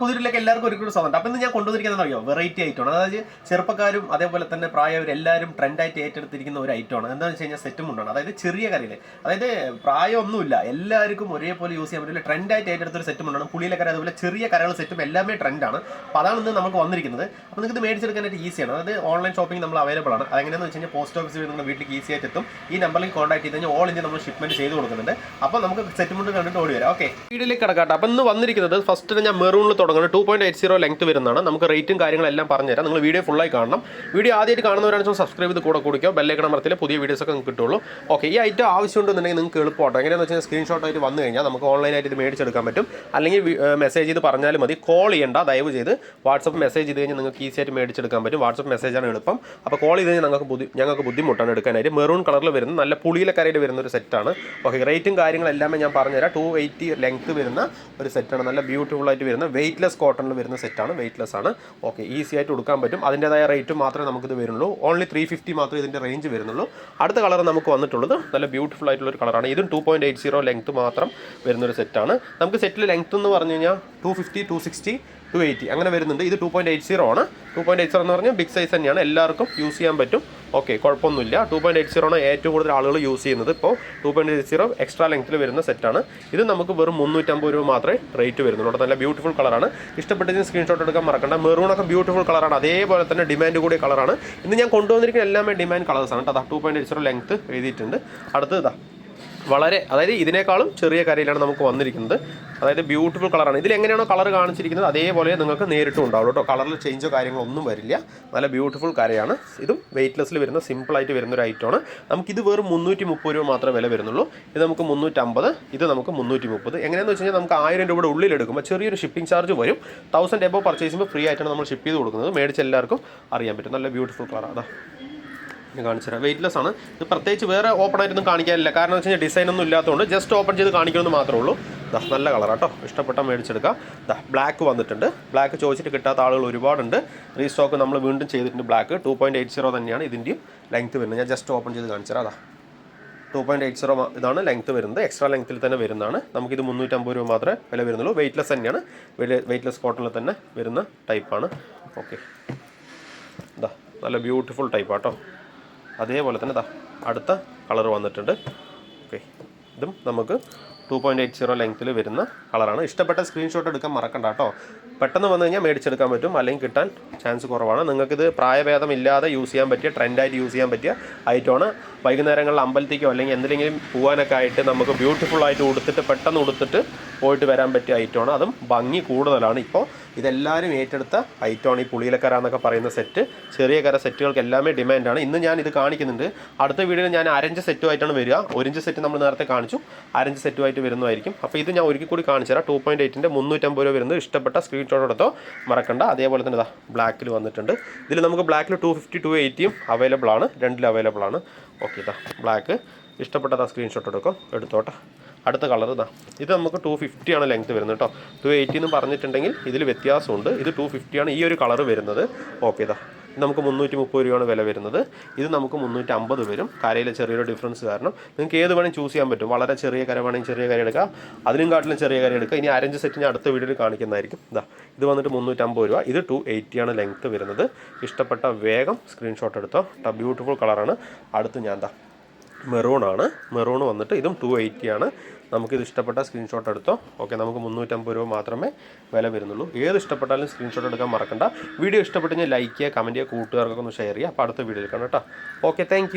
പുതിയതിലേക്ക് എല്ലാവർക്കും ഒരു കൂടി സ്വാഗതം അപ്പം ഇന്ന് ഞാൻ കൊണ്ടുവന്നിരിക്കുന്നത് അറിയോ? വെറൈറ്റി ഐറ്റമാണ് അതായത് ചെറുപ്പക്കാരും അതേപോലെ തന്നെ പ്രായവരും എല്ലാവരും ട്രെൻഡായിട്ട് ഏറ്റെടുത്തിരിക്കുന്ന ഒരു ഐറ്റമാണ് എന്താണെന്ന് വെച്ച് കഴിഞ്ഞാൽ സെറ്റും ഉണ്ടാണ് അതായത് ചെറിയ കറിയിൽ അതായത് പ്രായമൊന്നുമില്ല. എല്ലാവർക്കും ഒരേപോലെ യൂസ് ചെയ്യാൻ പറ്റില്ല. ട്രെൻഡായിട്ട് ഏറ്റെടുത്തൊരു സെറ്റും ഉണ്ടാണ് പുളിയിലെ കറി അതുപോലെ ചെറിയ കറികൾ സെറ്റും എല്ലാമേ ട്രെൻഡാണ് അപ്പോൾ അതാണ് ഇന്ന് നമുക്ക് വന്നിരിക്കുന്നത്. അപ്പോൾ നിങ്ങൾക്ക് ഇത് മേടിച്ചെടുക്കാനായിട്ട് ഈസിയാണ് അതായത് ഓൺലൈൻ ഷോപ്പിംഗ് നമ്മൾ അവൈലബിൾ ആണ്. അതെങ്ങനെയാണെന്ന് വെച്ച് കഴിഞ്ഞാൽ പോസ്റ്റ് ഓഫീസിൽ നിങ്ങളുടെ വീട്ടിലേക്ക് ഈസി ആയിട്ട് എത്തും. ഈ നമ്പറിൽ കോൺടാക്ട് ചെയ്ത് കഴിഞ്ഞാൽ ഓൾ ഇന്ത്യ നമ്മൾ ഷിപ്മെന്റ് ചെയ്ത് കൊടുക്കുന്നുണ്ട്. അപ്പോൾ നമുക്ക് സെറ്റ് കണ്ടിട്ട് ഓടി വരാം. ഓക്കെ വീട്ടിലേക്ക് കിടക്കാട്ടെ. അപ്പം ഇന്ന് വന്നിരിക്കുന്നത് ഫസ്റ്റ് ഞാൻ മെറൂണിൽ തുടങ്ങുന്നത്. Two point eight zero length വരുന്നതാണ്. നമുക്ക് റേറ്റും കാര്യങ്ങളെല്ലാം പറഞ്ഞുതരാം. നിങ്ങൾ വീഡിയോ ഫുള്ളായി കാണണം. വീഡിയോ ആദ്യമായിട്ട് കാണുന്നവരാണെങ്കിൽ സബ്സ്ക്രൈബ് ചെയ്ത് കൂടെ കുടിക്കുക ബെല്ലൈക്കൺ അമർത്തിലെ പുതിയ വീഡിയോസ് ഒക്കെ നിങ്ങൾക്ക് കിട്ടുള്ളൂ ഓക്കെ ഈ ഐറ്റം ആവശ്യമുണ്ടെന്നുണ്ടെങ്കിൽ നിങ്ങൾക്ക് എളുപ്പമാട്ടോ. എങ്ങനെയാണെന്ന് വെച്ചാൽ സ്ക്രീൻഷോട്ട് ആയിട്ട് വന്നു കഴിഞ്ഞാൽ നമുക്ക് ഓൺലൈനായിട്ട് ഇത് മേടിച്ചെടുക്കാൻ പറ്റും. അല്ലെങ്കിൽ മെസ്സേജ് ചെയ്ത് പറഞ്ഞാലും മതി. കോൾ ചെയ്യേണ്ട. ദയവ് ചെയ്ത് വാട്സപ്പ് മെസ്സേജ് ചെയ്ത് കഴിഞ്ഞാൽ നിങ്ങൾക്ക് ഈസി ആയിട്ട് മേടിച്ചെടുക്കാൻ പറ്റും. വാട്സപ്പ് മെസ്സേജാണ് എളുപ്പം. അപ്പോൾ കോൾ ചെയ്ത് കഴിഞ്ഞാൽ ഞങ്ങൾക്ക് ബുദ്ധി ഞങ്ങൾക്ക് ബുദ്ധിമുട്ടാണ് എടുക്കാനായിട്ട്. മെറൂൺ കളറിൽ വരുന്ന നല്ല പുളിയിലെ കരയിൽ വരുന്ന ഒരു സെറ്റാണ് ഓക്കെ റേറ്റും കാര്യങ്ങളെല്ലാം ഞാൻ പറഞ്ഞുതരാം. ടു എയ്റ്റി ലെങ്ത് വരുന്ന ഒരു സെറ്റാണ് നല്ല ബ്യൂട്ടിഫുൾ ആയിട്ട് വരുന്ന വെയിറ്റ്ലെസ് കോട്ടണിൽ വരുന്ന സെറ്റാണ് വെയിറ്റ്ലെസ് ആണ്. ഓക്കെ ഈസി ആയിട്ട് കൊടുക്കാൻ പറ്റും. അതിന്റെതായ റേറ്റ് മാത്രമേ നമുക്കിത് വരുന്നുള്ളൂ. ഓൺലി ത്രീ ഫിഫ്റ്റി മാത്രമേ ഇതിന്റെ റേഞ്ച് വരുന്നുള്ളൂ. അടുത്ത കളർ നമുക്ക് വന്നിട്ടുള്ളത് നല്ല ബ്യൂട്ടിഫുൾ ആയിട്ടുള്ള ഒരു കളറാണ് ഇതും two point eight zero length മാത്രം വരുന്നൊരു സെറ്റാണ് നമുക്ക് സെറ്റിൽ ലെങ്ത് എന്ന് പറഞ്ഞു കഴിഞ്ഞാൽ two fifty two sixty two eighty അങ്ങനെ വരുന്നുണ്ട്. ഇത് ടു പോയിന്റ് എയ്റ്റ് സീറോ ആണ്. ടു പോയിന്റ് എയ്റ്റ് സീറോ എന്ന് പറഞ്ഞാൽ ബിഗ് സൈസ് തന്നെയാണ്. എല്ലാവർക്കും യൂസ് ചെയ്യാൻ പറ്റും. ഓക്കെ കുഴപ്പമൊന്നുമില്ല. ടു പോയിന്റ് എയ്റ്റ് സീറോ ആണ് ഏറ്റവും കൂടുതൽ ആളുകൾ യൂസ് ചെയ്യുന്നത്. ഇപ്പോൾ two point eight zero extra ലെങ്ത്തിൽ വരുന്ന സെറ്റാണ് ഇത് നമുക്ക് വെറും മുന്നൂറ്റമ്പത് രൂപ മാത്രമേ റേറ്റ് വരുന്നുള്ളൂ. നല്ല ബ്യൂട്ടിഫുൾ കളറാണ് ഇഷ്ടപ്പെട്ടതിന് സ്ക്രീൻഷോട്ട് എടുക്കാൻ മറക്കണ്ട. മെറൂണൊക്കെ ബ്യൂട്ടിഫുൾ കളറാണ് അതേപോലെ തന്നെ ഡിമാൻഡ് കൂടിയ കളറാണ് ഇന്ന് ഞാൻ കൊണ്ടുവന്നിരിക്കുന്ന എല്ലാമേ ഡിമാൻഡ് കളേഴ്സാണ് കേട്ടോ two point eight zero length എഴുതിയിട്ടുണ്ട്. അടുത്തത് ഇതാ വളരെ അതായത് ഇതിനേക്കാളും ചെറിയ കരയിലാണ് നമുക്ക് വന്നിരിക്കുന്നത്. അതായത് ബ്യൂട്ടിഫുൾ കളറാണ് ഇതിൽ എങ്ങനെയാണോ കളർ കാണിച്ചിരിക്കുന്നത് അതേപോലെ നിങ്ങൾക്ക് നേരിട്ടും ഉണ്ടാവും കേട്ടോ. കളറിൽ ചേഞ്ചോ കാര്യങ്ങളോ ഒന്നും വരില്ല. നല്ല ബ്യൂട്ടിഫുൾ കരയാണ്. ഇതും വെയിറ്റ്ലെസ്സിൽ വരുന്ന സിമ്പിളായിട്ട് വരുന്ന ഒരു ഐറ്റമാണ് നമുക്കിത് വെറും മുന്നൂറ്റി മുപ്പത് രൂപ മാത്രമേ വില വരുന്നുള്ളൂ. ഇത് നമുക്ക് മുന്നൂറ്റമ്പത് ഇത് നമുക്ക് മുന്നൂറ്റി മുപ്പത് എങ്ങനെയാണെന്ന് വെച്ച് കഴിഞ്ഞാൽ നമുക്ക് ആയിരം രൂപയുടെ ഉള്ളിൽ ഉള്ളിലെടുക്കുമ്പോൾ ചെറിയൊരു ഷിപ്പിംഗ് ചാർജ് വരും. തൗസൻഡ് എബോ പർച്ചേസ് ചെയ്യുമ്പോൾ ഫ്രീ ആയിട്ടാണ് നമ്മൾ ഷിപ്പ് ചെയ്ത് കൊടുക്കുന്നത്. മേടിച്ച് എല്ലാവർക്കും അറിയാൻ പറ്റും. നല്ല ബ്യൂട്ടിഫുൾ കളറാണ് അതാ ഞാൻ കാണിച്ചു തരാം. വെയിറ്റ്ലെസ് ആണ്. ഇത് പ്രത്യേകിച്ച് വേറെ ഓപ്പൺ ആയിട്ടൊന്നും കാണിക്കാനില്ല. കാരണം വെച്ച് കഴിഞ്ഞാൽ ഡിസൈൻ ഒന്നും ഇല്ലാത്തതുകൊണ്ട് ജസ്റ്റ് ഓപ്പൺ ചെയ്ത് കാണിക്കണമെന്ന് മാത്രമേ ഉള്ളൂ. ദാ നല്ല കളർ കേട്ടോ ഇഷ്ടപ്പെട്ട മേടിച്ചെടുക്കാം. ദാ ബ്ലാക്ക് വന്നിട്ടുണ്ട്. ബ്ലാക്ക് ചോദിച്ചിട്ട് കിട്ടാത്ത ആളുകൾ ഒരുപാടുണ്ട്. റീസ്റ്റോക്ക് നമ്മൾ വീണ്ടും ചെയ്തിട്ടുണ്ട് black two point eight zero തന്നെയാണ് ഇതിന്റെയും ലെങ്ത് വരുന്നത്. ഞാൻ ജസ്റ്റ് ഓപ്പൺ ചെയ്ത് കാണിച്ചു തരാം. അതാ ടു പോയിന്റ് എയ്റ്റ് സീറോ ഇതാണ് ലെങ്ത് വരുന്നത്. എക്സ്ട്രാ ലെങ്ത്തിൽ തന്നെ വരുന്നതാണ്. നമുക്കിത് മുന്നൂറ്റമ്പത് രൂപ മാത്രമേ വില വരുന്നുള്ളൂ. വെയിറ്റ്ലെസ് തന്നെയാണ്. വെയിറ്റ്ലെസ് കോട്ടണിൽ തന്നെ വരുന്ന ടൈപ്പാണ് ഓക്കെ ഇതാ നല്ല ബ്യൂട്ടിഫുൾ ടൈപ്പാട്ടോ അതേപോലെ തന്നെ ദാ അടുത്ത കളർ വന്നിട്ടുണ്ട്. ഓക്കെ. ഇതും നമുക്ക് ടു പോയിന്റ് എയ്റ്റ് സീറോ ലെങ്ത്തിൽ വരുന്ന കളറാണ്. ഇഷ്ടപ്പെട്ട സ്ക്രീൻഷോട്ട് എടുക്കാൻ മറക്കണ്ട കേട്ടോ. പെട്ടെന്ന് വന്നു കഴിഞ്ഞാൽ മേടിച്ചെടുക്കാൻ പറ്റും. അല്ലെങ്കിൽ കിട്ടാൻ ചാൻസ് കുറവാണ്. നിങ്ങൾക്കിത് പ്രായഭേദമില്ലാതെ യൂസ് ചെയ്യാൻ പറ്റിയ ട്രെൻഡായിട്ട് യൂസ് ചെയ്യാൻ പറ്റിയ ഐറ്റമാണ് വൈകുന്നേരങ്ങളിൽ അമ്പലത്തേക്കോ അല്ലെങ്കിൽ എന്തെങ്കിലും പോകാനൊക്കെ ആയിട്ട് നമുക്ക് ബ്യൂട്ടിഫുൾ ആയിട്ട് ഉടുത്തിട്ട് പെട്ടെന്ന് ഉടുത്തിട്ട് പോയിട്ട് വരാൻ പറ്റിയ ഐറ്റമാണ് അതും ഭംഗി കൂടുതലാണ്. ഇപ്പോൾ ഇതെല്ലാവരും ഏറ്റെടുത്ത ഐറ്റമാണ് ഈ പുളിയിലക്കര എന്നൊക്കെ പറയുന്ന സെറ്റ് ചെറിയ കര സെറ്റുകൾക്ക് എല്ലാമേ ഡിമാൻഡാണ് ഇന്ന് ഞാൻ ഇത് കാണിക്കുന്നുണ്ട്. അടുത്ത വീഡിയോയിൽ ഞാൻ അരഞ്ച് സെറ്റുമായിട്ടാണ് വരിക. ഒരിഞ്ച് സെറ്റ് നമ്മൾ നേരത്തെ കാണിച്ചു. അരഞ്ച് സെറ്റുമായിട്ട് വരുന്നതായിരിക്കും. അപ്പോൾ ഇത് ഞാൻ ഒരിക്കൽ കൂടി കാണിച്ചു തരാം. ടു പോയിന്റ് എയ്റ്റിന്റെ മുന്നൂറ്റമ്പത് രൂപ വരുന്നത്. ഇഷ്ടപ്പെട്ട സ്ക്രീൻഷോട്ട് എടുത്തോ? മറക്കണ്ട. അതേപോലെ തന്നെ ഇതാ ബ്ലാക്കിൽ വന്നിട്ടുണ്ട്. ഇതിൽ നമുക്ക് ബ്ലാക്കിൽ ടു ഫിഫ്റ്റി ടു എയ്റ്റിയും അവൈലബിൾ ആണ്. രണ്ടിലും അവൈലബിൾ ആണ്. ഓക്കെ ഇതാ ബ്ലാക്ക് ഇഷ്ടപ്പെട്ടതാ സ്ക്രീൻഷോട്ട് എടുക്കും? എടുത്തോട്ടെ. അടുത്ത കളർ ഇതാ. ഇത് നമുക്ക് ടു ഫിഫ്റ്റി ആണ് ലെങ്ത് വരുന്നത് കേട്ടോ. ടു എയ്റ്റി എന്ന് പറഞ്ഞിട്ടുണ്ടെങ്കിൽ ഇതിൽ വ്യത്യാസമുണ്ട്. ഇത് ടു ആണ് ഈ ഒരു കളർ വരുന്നത്. ഓക്കെ ഇതാ. നമുക്ക് മുന്നൂറ്റി മുപ്പത് രൂപയാണ് വില വരുന്നത്. ഇത് നമുക്ക് മുന്നൂറ്റി അമ്പത് വരും. കരയിലെ ചെറിയൊരു ഡിഫറൻസ് കാരണം നിങ്ങൾക്ക് ഏത് വേണമെങ്കിൽ ചൂസ് ചെയ്യാൻ പറ്റും. വളരെ ചെറിയ കര വേണമെങ്കിൽ ചെറിയ കര എടുക്കുക അതിനും കാട്ടിലും ചെറിയ കര എടുക്കുക ഇനി അരഞ്ച് സെറ്റ് ഞാൻ അടുത്ത വീഡിയോയിൽ കാണിക്കുന്നതായിരിക്കും. ഇതാ. ഇത് വന്നിട്ട് മുന്നൂറ്റമ്പത് രൂപ. ഇത് ടു എയ്റ്റിയാണ് ലെങ്ത് വരുന്നത്. ഇഷ്ടപ്പെട്ട വേഗം സ്ക്രീൻഷോട്ട് എടുത്തോ. ബ്യൂട്ടിഫുൾ കളറാണ് അടുത്ത് ഞാൻ എന്താ മെറൂൺ ആണ് മെറൂൺ വന്നിട്ട് ഇതും ടു എയ്റ്റി ആണ്. നമുക്കിത് ഇഷ്ടപ്പെട്ട സ്ക്രീൻഷോട്ട് എടുത്തോ? ഓക്കെ നമുക്ക് മുന്നൂറ്റമ്പത് രൂപ മാത്രമേ വില വരുന്നുള്ളൂ. ഏത് ഇഷ്ടപ്പെട്ടാലും സ്ക്രീൻഷോട്ട് എടുക്കാൻ മറക്കണ്ട. വീഡിയോ ഇഷ്ടപ്പെട്ടെങ്കിൽ ലൈക്ക് ചെയ്യുക കമന്റ് ചെയ്യുക കൂട്ടുകാർക്കൊക്കെ ഒന്ന് ഷെയർ ചെയ്യുക. അപ്പോൾ അടുത്ത വീഡിയോയിൽ കാണാം കേട്ടോ. Okay thank